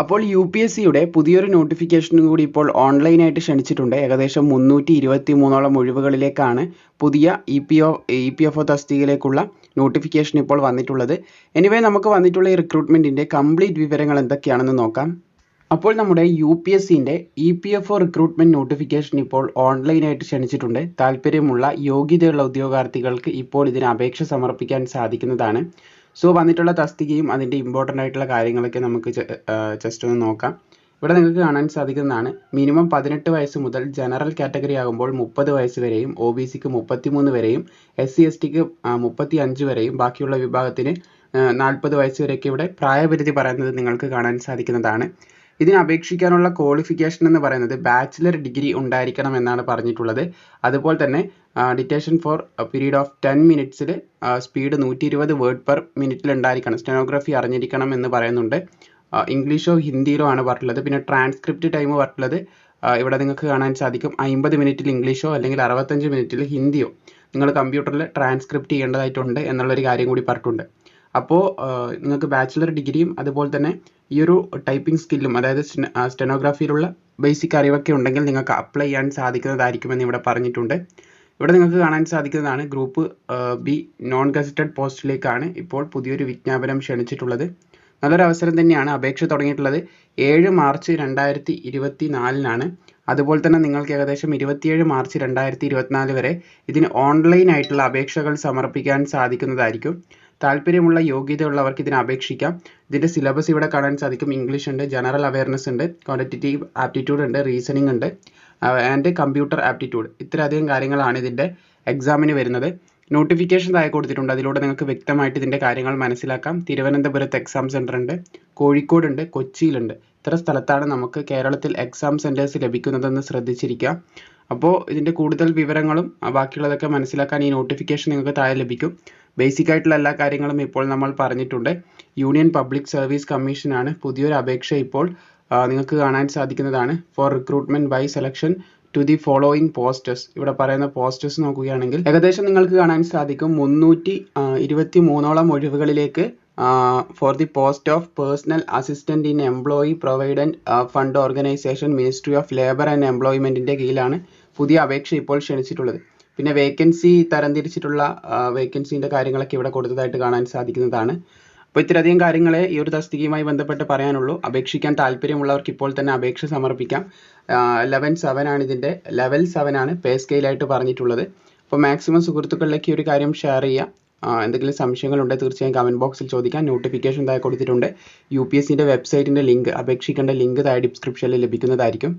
അപ്പോൾ U P S സിയുടെ പുതിയൊരു നോട്ടിഫിക്കേഷനും കൂടി ഇപ്പോൾ ഓൺലൈനായിട്ട് ക്ഷണിച്ചിട്ടുണ്ട്. ഏകദേശം മുന്നൂറ്റി ഇരുപത്തി മൂന്നോളം ഒഴിവുകളിലേക്കാണ് പുതിയ E P O E P F O തസ്തികയിലേക്കുള്ള notification ഇപ്പോൾ വന്നിട്ടുള്ളത്. എനിവേ നമുക്ക് വന്നിട്ടുള്ള ഈ റിക്രൂട്ട്മെന്റിന്റെ കംപ്ലീറ്റ് വിവരങ്ങൾ എന്തൊക്കെയാണെന്ന് നോക്കാം. അപ്പോൾ നമ്മുടെ യു പി എസ് സിന്റെ E P F O recruitment notification ഇപ്പോൾ ഓൺലൈനായിട്ട് ക്ഷണിച്ചിട്ടുണ്ട്. താല്പര്യമുള്ള യോഗ്യതയുള്ള ഉദ്യോഗാർത്ഥികൾക്ക് ഇപ്പോൾ ഇതിന് അപേക്ഷ സമർപ്പിക്കാൻ സാധിക്കുന്നതാണ്. സോ വന്നിട്ടുള്ള തസ്തികയും അതിന്റെ ഇമ്പോർട്ടന്റ് ആയിട്ടുള്ള കാര്യങ്ങളൊക്കെ നമുക്ക് ജസ്റ്റ് ഒന്ന് നോക്കാം. ഇവിടെ നിങ്ങൾക്ക് കാണാൻ സാധിക്കുന്നതാണ് മിനിമം പതിനെട്ട് വയസ്സ് മുതൽ ജനറൽ കാറ്റഗറി ആകുമ്പോൾ മുപ്പത് വയസ്സ് വരെയും ഒ ബി സിക്ക് മുപ്പത്തിമൂന്ന് വരെയും എസ് സി എസ് ടിക്ക് മുപ്പത്തി അഞ്ച് വരെയും ബാക്കിയുള്ള വിഭാഗത്തിന് നാൽപ്പത് വയസ്സ് വരെയൊക്കെ ഇവിടെ പ്രായപരിധി പറയുന്നത് നിങ്ങൾക്ക് കാണാൻ സാധിക്കുന്നതാണ്. ഇതിന് അപേക്ഷിക്കാനുള്ള ക്വാളിഫിക്കേഷൻ എന്ന് പറയുന്നത് ബാച്ചിലർ ഡിഗ്രി ഉണ്ടായിരിക്കണം എന്നാണ് പറഞ്ഞിട്ടുള്ളത്. അതുപോലെ തന്നെ dictation for period of ten മിനിറ്റ്സിൽ speed നൂറ്റി ഇരുപത് വേർഡ് പെർ മിനിറ്റിൽ ഉണ്ടായിരിക്കണം. സ്റ്റെനോഗ്രഫി അറിഞ്ഞിരിക്കണം എന്ന് പറയുന്നുണ്ട്. ഇംഗ്ലീഷോ ഹിന്ദിയിലോ ആണ് പറഞ്ഞിട്ടുള്ളത്. പിന്നെ ട്രാൻസ്ക്രിപ്റ്റ് ടൈം പറഞ്ഞിട്ടുള്ളത് ഇവിടെ നിങ്ങൾക്ക് കാണാൻ സാധിക്കും. അമ്പത് മിനിറ്റിൽ ഇംഗ്ലീഷോ അല്ലെങ്കിൽ അറുപത്തഞ്ച് മിനിറ്റിൽ ഹിന്ദിയോ നിങ്ങൾ കമ്പ്യൂട്ടറിൽ ട്രാൻസ്ക്രിപ്റ്റ് ചെയ്യേണ്ടതായിട്ടുണ്ട് എന്നുള്ളൊരു കാര്യം കൂടി പറഞ്ഞിട്ടുണ്ട്. അപ്പോൾ നിങ്ങൾക്ക് ബാച്ചിലർ ഡിഗ്രിയും അതുപോലെ തന്നെ ഈ ഒരു ടൈപ്പിംഗ് സ്കില്ലും അതായത് സ്റ്റെനോഗ്രാഫിയിലുള്ള ബേസിക് അറിവൊക്കെ ഉണ്ടെങ്കിൽ നിങ്ങൾക്ക് അപ്ലൈ ചെയ്യാൻ സാധിക്കുന്നതായിരിക്കുമെന്ന് ഇവിടെ പറഞ്ഞിട്ടുണ്ട്. ഇവിടെ നിങ്ങൾക്ക് കാണാൻ സാധിക്കുന്നതാണ് ഗ്രൂപ്പ് ബി നോൺ ഗസറ്റഡ് പോസ്റ്റിലേക്കാണ് ഇപ്പോൾ പുതിയൊരു വിജ്ഞാപനം ക്ഷണിച്ചിട്ടുള്ളത്. നല്ലൊരു അവസരം തന്നെയാണ് അപേക്ഷ തുടങ്ങിയിട്ടുള്ളത്. ഏഴ് മാർച്ച് രണ്ടായിരത്തി ഇരുപത്തി നാലിനാണ് അതുപോലെ തന്നെ നിങ്ങൾക്ക് ഏകദേശം ഇരുപത്തിയേഴ് മാർച്ച് രണ്ടായിരത്തി ഇരുപത്തിനാല് വരെ ഇതിന് ഓൺലൈനായിട്ടുള്ള അപേക്ഷകൾ സമർപ്പിക്കാൻ സാധിക്കുന്നതായിരിക്കും. താല്പര്യമുള്ള യോഗ്യതയുള്ളവർക്ക് ഇതിന് അപേക്ഷിക്കാം. ഇതിന്റെ സിലബസ് ഇവിടെ കാണാൻ സാധിക്കും. ഇംഗ്ലീഷ് ഉണ്ട് ജനറൽ അവയർനെസ് ഉണ്ട് ക്വാണ്ടിറ്റേറ്റീവ് ആപ്റ്റിറ്റ്യൂഡ് ഉണ്ട് റീസണിംഗ് ഉണ്ട് ആൻഡ് കമ്പ്യൂട്ടർ ആപ്റ്റിറ്റ്യൂഡ് ഇത്രയധികം കാര്യങ്ങളാണ് ഇതിന്റെ എക്സാമിന് വരുന്നത്. നോട്ടിഫിക്കേഷൻ താഴെ കൊടുത്തിട്ടുണ്ട്. അതിലൂടെ നിങ്ങൾക്ക് വ്യക്തമായിട്ട് ഇതിന്റെ കാര്യങ്ങൾ മനസ്സിലാക്കാം. തിരുവനന്തപുരത്ത് എക്സാം സെന്റർ ഉണ്ട് കോഴിക്കോട് ഉണ്ട് കൊച്ചിയിലുണ്ട് ഇത്ര സ്ഥലത്താണ് നമുക്ക് കേരളത്തിൽ എക്സാം സെന്റേഴ്സ് ലഭിക്കുന്നതെന്ന് ശ്രദ്ധിച്ചിരിക്കുക അപ്പോൾ ഇതിന്റെ കൂടുതൽ വിവരങ്ങളും ബാക്കിയുള്ളതൊക്കെ മനസ്സിലാക്കാൻ ഈ നോട്ടിഫിക്കേഷൻ നിങ്ങൾക്ക് താഴെ ലഭിക്കും. ബേസിക് ആയിട്ടുള്ള എല്ലാ കാര്യങ്ങളും ഇപ്പോൾ നമ്മൾ പറഞ്ഞിട്ടുണ്ട്. യൂണിയൻ പബ്ലിക് സർവീസ് കമ്മീഷനാണ് പുതിയൊരു അപേക്ഷ ഇപ്പോൾ നിങ്ങൾക്ക് കാണാൻ സാധിക്കുന്നതാണ്. For recruitment by selection to the following posters ഇവിടെ പറയുന്ന പോസ്റ്റേഴ്സ് നോക്കുകയാണെങ്കിൽ ഏകദേശം നിങ്ങൾക്ക് കാണാൻ സാധിക്കും മുന്നൂറ്റി ഇരുപത്തി മൂന്നോളം ഒഴിവുകളിലേക്ക് for the post of personal assistant in employee provident fund organisation ministry of labour and എംപ്ലോയ്മെന്റിന്റെ കീഴിലാണ് പുതിയ അപേക്ഷ ഇപ്പോൾ ക്ഷണിച്ചിട്ടുള്ളത്. പിന്നെ വേക്കൻസി തരംതിരിച്ചിട്ടുള്ള വേക്കൻസിന്റെ കാര്യങ്ങളൊക്കെ ഇവിടെ കൊടുത്തതായിട്ട് കാണാൻ സാധിക്കുന്നതാണ്. അപ്പോൾ ഇത്രയധികം കാര്യങ്ങളെ ഈ ഒരു തസ്തികയുമായി ബന്ധപ്പെട്ട് പറയാനുള്ളൂ. അപേക്ഷിക്കാൻ താല്പര്യമുള്ളവർക്ക് ഇപ്പോൾ തന്നെ അപേക്ഷ സമർപ്പിക്കാം. ലെവൻ സെവൻ ആണ് ഇതിന്റെ ലെവൽ സെവൻ ആണ് പേ സ്കെയിലായിട്ട് പറഞ്ഞിട്ടുള്ളത്. അപ്പോൾ മാക്സിമം സുഹൃത്തുക്കളിലേക്ക് ഈ ഒരു കാര്യം ഷെയർ ചെയ്യാം. എന്തെങ്കിലും സംശയങ്ങളുണ്ടെങ്കിൽ തീർച്ചയായും കമന്റ് ബോക്സിൽ ചോദിക്കാം. നോട്ടിഫിക്കേഷൻ താഴെ കൊടുത്തിട്ടുണ്ട്. യു പി എസ് സിന്റെ വെബ്സൈറ്റിന്റെ ലിങ്ക് അപേക്ഷിക്കേണ്ട ലിങ്ക് താഴെ ഡിസ്ക്രിപ്ഷനിൽ ലഭിക്കുന്നതായിരിക്കും.